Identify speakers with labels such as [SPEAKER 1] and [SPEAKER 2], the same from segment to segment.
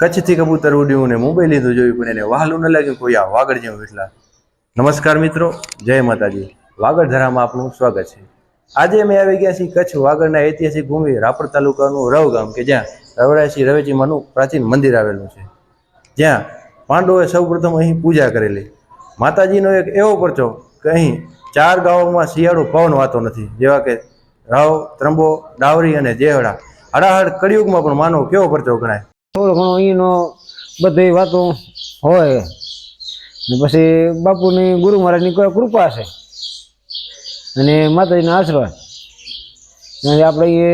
[SPEAKER 1] કચ્છથી કબૂતર ઉડ્યું ને મુંબઈ લીધું જોયું પણ એને વહાલું ન લાગ્યું કોઈ આ વાગડ જેવું એટલા. નમસ્કાર મિત્રો, જય માતાજી. વાગડ ધરામાં આપનું સ્વાગત છે. આજે અમે આવી ગયા છીએ કચ્છ વાગડના ઐતિહાસિક ભૂમિ રાપર તાલુકાનું રવ ગામ કે જ્યાં રવરાસી રવેચીમાનું પ્રાચીન મંદિર આવેલું છે. જ્યાં પાંડવોએ સૌપ્રથમ અહીં પૂજા કરેલી. માતાજીનો એક એવો પરચો કે અહીં ચાર ગામોમાં શિયાળો પવન વાતો નથી. જેવા કે રાવ, ત્રંબો, ડાવરી અને જેહડા. હડાહડ કળિયુગમાં પણ માનવ કેવો પરચો ગણાય?
[SPEAKER 2] થોડો ઘણો અહીંનો બધી વાતો હોય. ને પછી બાપુની ગુરુ મહારાજની કોઈ કૃપા છે. અને માતાજીના આશીર્વાદ. અને આપણે એ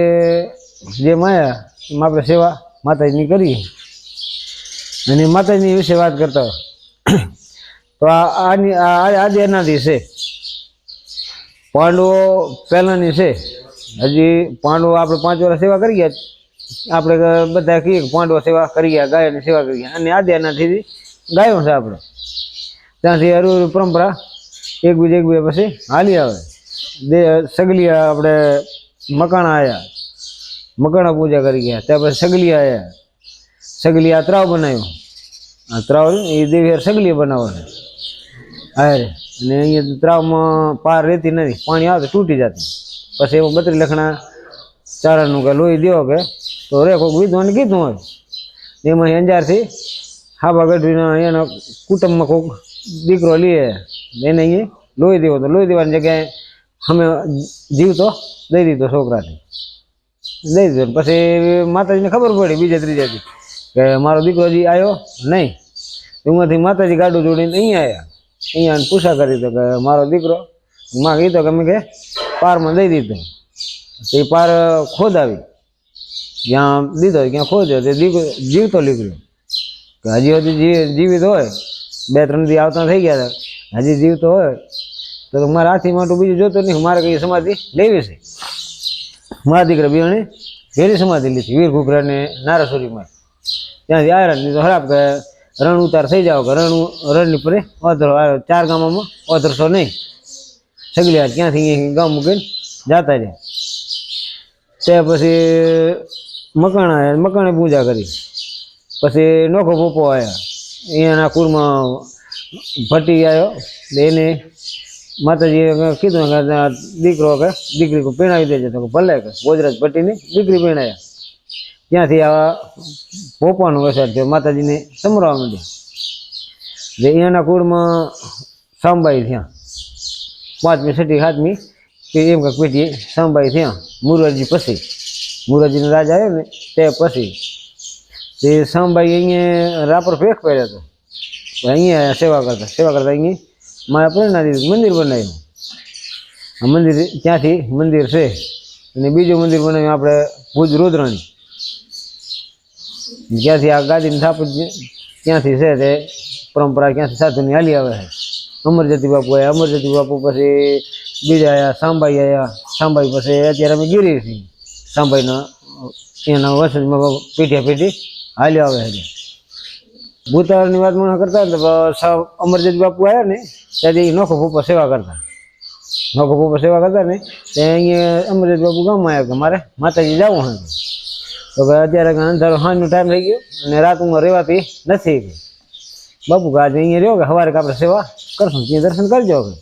[SPEAKER 2] જે માયા, એમાં આપણે સેવા માતાજીની કરીએ. અને માતાજીની વિશે વાત કરતા હોય. તો આની આજે એનાથી છે. પાંડવો પહેલાંની છે. હજી પાંડવો આપણે પાંચ વર્ષ સેવા કરી ગયા આપણે બધા કહીએ કે પાંડવો સેવા કરી ગયા, ગાયોની સેવા કરી ગયા. અને એનાથી ગાયો છે આપણે. ત્યાંથી હરુ પરંપરા એકબીજા એકબીજા પછી હાલી આવે. દે સગલી આપણે મકાણા આવ્યા મકાણા પૂજા કરી ગયા. ત્યાર પછી સગલી આવ્યા સગલી આ ત્રાવ બનાવ્યો. આ ત્રાવ એ દેવી સગલી બનાવવાનું. હારે. અને અહીંયા ત્રાવમાં પાર રહેતી નથી. પાણી આવે તૂટી જતી. પછી એમાં બત્રી લખણા ચારાનું કે લોહી દેવો કે તો રે કોઈક વિદ્વાન કીધું હોય. એમાં અંજારથી હાબા ગઢવીના એના કુટુંબમાં કોઈક દીકરો લે, એને અહીંયા લોહી દેવો તો લોહી દેવાની જગ્યાએ અમે જીવતો દઈ દીધો છોકરાને. દઈ દીધો પછી માતાજીને ખબર પડી બીજા ત્રીજાથી કે મારો દીકરો હજી આવ્યો નહીં. એમાંથી માતાજી ગાડું જોડીને અહીંયા આવ્યા અહીંયા પૂછા કરી તો કે મારો દીકરો, માં કીધો કે અમે કે પારમાં દઈ દીધો. તો એ પાર ખોદાવી. જ્યાં દીધો ત્યાં ખોદ્યો, તે દીકરો જીવતો નીકળ્યો કે હજી હજી જીવિત હોય. બે, ત્રણ દી આવતા થઈ ગયા હતા. હજી જીવતો હોય. તો મારા હાથી માટું બીજું જોતો નહીં. મારે કઈ સમાધિ લેવી છે? મારા દીકરા બીજાને ઘેરી સમાધિ લીધી. વીર ઘુઘરા ને નારાસુરીમાં. ત્યાંથી આવ્યા નહીં તો ખરાબ કે રણ ઉતાર થઈ જાવ કે રણ રણની પરે ઓધરો ચાર ગામોમાં ઓધરશો નહીં. સગલી હાથ ક્યાંથી ગામ મૂકીને જાતા રહ્યા. તે પછી મકાણા આવ્યા મકાણે પૂજા કરી. પછી નોખો પોપો આવ્યા અહીંયાના કુરમાં ભટ્ટી આવ્યો એને માતાજીએ કીધું કે દીકરો કે દીકરી પીણાવી દેજે. તો ભલે કે ગોજરાજ ભટ્ટીની દીકરી પીણાયા. ત્યાંથી આવા પોપાનો વસાર થયો. માતાજીને સમરાવા માંડ્યા. જે અહીંયાના કુળમાં સાંબાઈ થયા. પાંચમી, છઠ્ઠી, સાતમી એમ કાંઈક પેટીએ સાંબાઈ થયા. મુરવાજી પછી. મુરજીનો રાજ આવ્યો ને તે પછી તે શામભાઈ અહીંયા રાપર ફેંક પહેર્યો હતો. અહીંયા સેવા કરતા સેવા કરતા અહીંયા મારા પ્રેરણા મંદિર બનાવ્યું. આ મંદિર ત્યાંથી મંદિર છે અને બીજું મંદિર બનાવ્યું આપણે ભુજ રુદ્રાણી જ્યાંથી આ ગાદીની સ્થાપત ત્યાંથી છે તે પરંપરા ક્યાંથી સાધુની હાલી આવે છે. અમરજતી બાપુ આવ્યા અમરજતી બાપુ પછી બીજા આવ્યા સાંભાઈ આવ્યા સાંભાઈ પછી અત્યારે અમે ગીરી છીએ. સાંભાઈના એના વસતમાં પીઠ્યા પીઠી હાલી આવે છે. ભૂતાળની વાત મને કરતા ને તો સા- અમરજતી બાપુ આવ્યા ને, ત્યાંથી નોખો ફૂપો સેવા કરતા. નોખો ફૂપો સેવા કરતા ને, તે અહીંયા અમરજતી બાપુ ગામમાં આવ્યા કે મારે માતાજી જવું હોય તો કે અત્યારે કે અંધારો સાંજનો ટાઈમ થઈ ગયો અને રાતમાં રહેવાતી નથી કે બાપુ કે આજે અહીંયા રહ્યો કે સવારે કે આપણે સેવા કરશું, ત્યાં દર્શન કરજો કે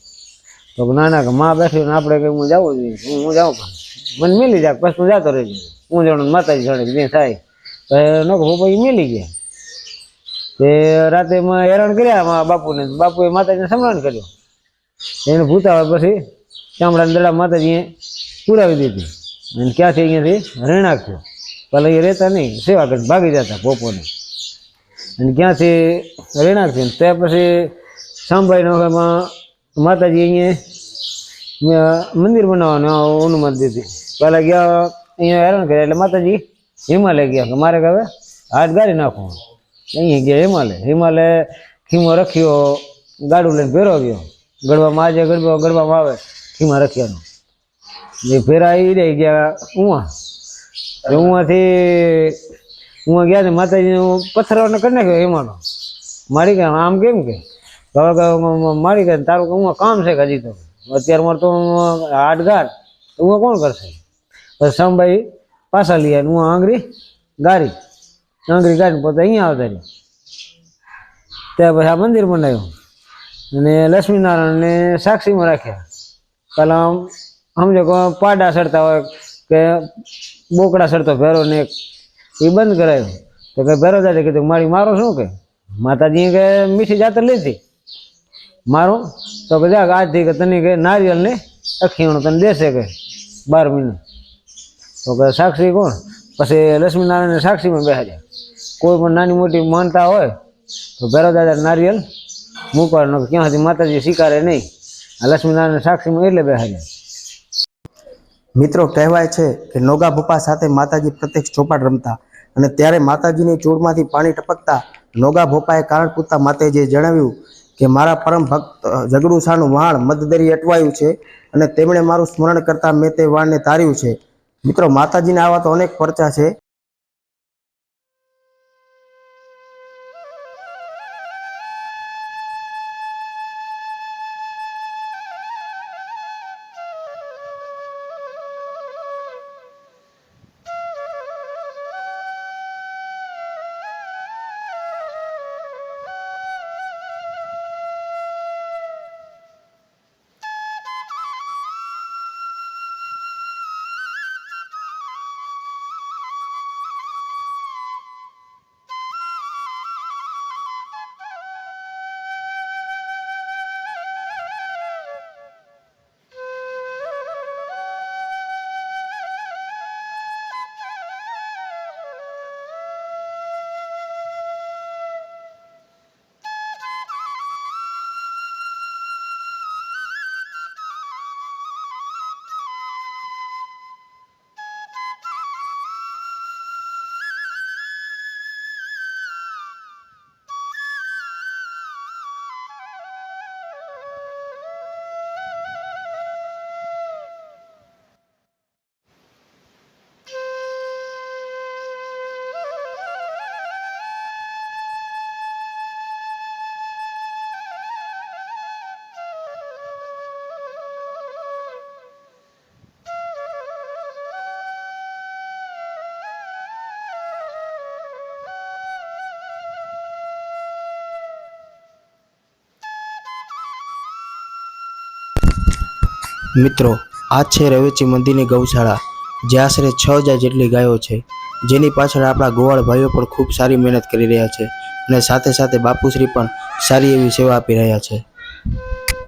[SPEAKER 2] તો કે ના ના કે માં બેઠી ને આપણે કે હું જાવું જોઈએ હું હું જાઉં પણ. મને મિલી જાય, પછી તું જાતો રહેજો. હું જણ માતાજી કે જે થાય. નકો પપ્પા એ મિલી ગયા. તે રાતે માં હેરાન કર્યા મારા બાપુને. બાપુએ માતાજીને સમરણ કર્યો. એને ભૂતાવા પછી ચામડા દડા માતાજીએ પુરાવી દીધી. અને ક્યાંથી અહીંયાથી રહેણાંક થયો. પહેલાં એ રહેતા નહીં, સેવા કરીને ભાગી જતા પોપોને. અને ક્યાંથી રહેણાંક થયું. ત્યાં પછી સાંભળીને વખતમાં માતાજી અહીંયા મંદિર બનાવવાનું અનુમતિ દીધી. પહેલાં ગયા અહીંયા હેરાન કર્યા એટલે માતાજી હિમાલય ગયા. કે મારે હવે હાથ ગાડી નાખો. અહીંયા ગયા હિમાલય. હિમાલય ખીમો રખ્યો, ગાડું લઈને ભેરો ગયો. ગળવામાં આજે ગરબા ગરબામાં આવે ખીમા રખ્યાનો. જે ફેરા એ રહી ગયા ઉવા ઉવાથી ઉવા ગયા ને માતાજીનું પથ્થરને કરી નાખ્યો હિમાનો. મારી ગયા આમ કેમ કે? હવે મારી ગયા તારું હું કામ છે હજી તો? અત્યારે મારે તો હાડગાર હું કોણ કરશે? પછી પાછા લઈ હું આંગળી ગારી આંગળી ગાડીને પોતે અહીંયા આવતા રહી ત્યાં પછી આ મંદિર બનાવ્યું. અને લક્ષ્મીનારાયણને સાક્ષીમાં રાખ્યા. પહેલાં સમજો કે પાડા ચડતા હોય કે બોકડા ચડતો ભેરો ને એ બંધ કરાયો. તો કે ભેરો દાદા કીધું મારી મારો શું કે? માતાજી કે મીઠી જાતર લીધી. મારું? તો કે જા આજથી કે તને કે નારિયેલ ને અખીણું તને દેશે કે બાર મહિને તો કે સાક્ષી કોણ? પછી લક્ષ્મીનારાયણ સાક્ષીમાં બેહાડ્યા કોઈ પણ નાની મોટી માનતા હોય, તો ભેરો દાદા નારિયેલ મૂકવાનો ક્યાંથી માતાજી સ્વીકારે નહીં. આ લક્ષ્મીનારાયણ સાક્ષીમાં એટલે બેહાડ્યા
[SPEAKER 3] મિત્રો, કહેવાય છે કે નોગા ભૂપા સાથે માતાજી પ્રત્યક્ષ ચોપાટ રમતા અને ત્યારે માતાજીની ચૂડમાંથી પાણી ટપકતા નોગા ભોપાએ કારણ પૂછતા માતાજીએ જણાવ્યું કે મારા પરમ ભક્ત ઝઘડું વાણ મધદરી અટવાયું છે અને તેમણે મારું સ્મરણ કરતાં મેં તે વાણને તાર્યું છે. મિત્રો, માતાજીના આવા તો અનેક પરચા છે. મિત્રો, આ છે રવેચી મંદિરની ગૌશાળા, જે આશરે છ હજાર જેટલી ગાયો છે. જેની પાછળ આપણા ગોવાળ ભાઈઓ પણ ખૂબ સારી મહેનત કરી રહ્યા છે અને સાથે સાથે બાપુશ્રી પણ સારી એવી સેવા આપી રહ્યા છે.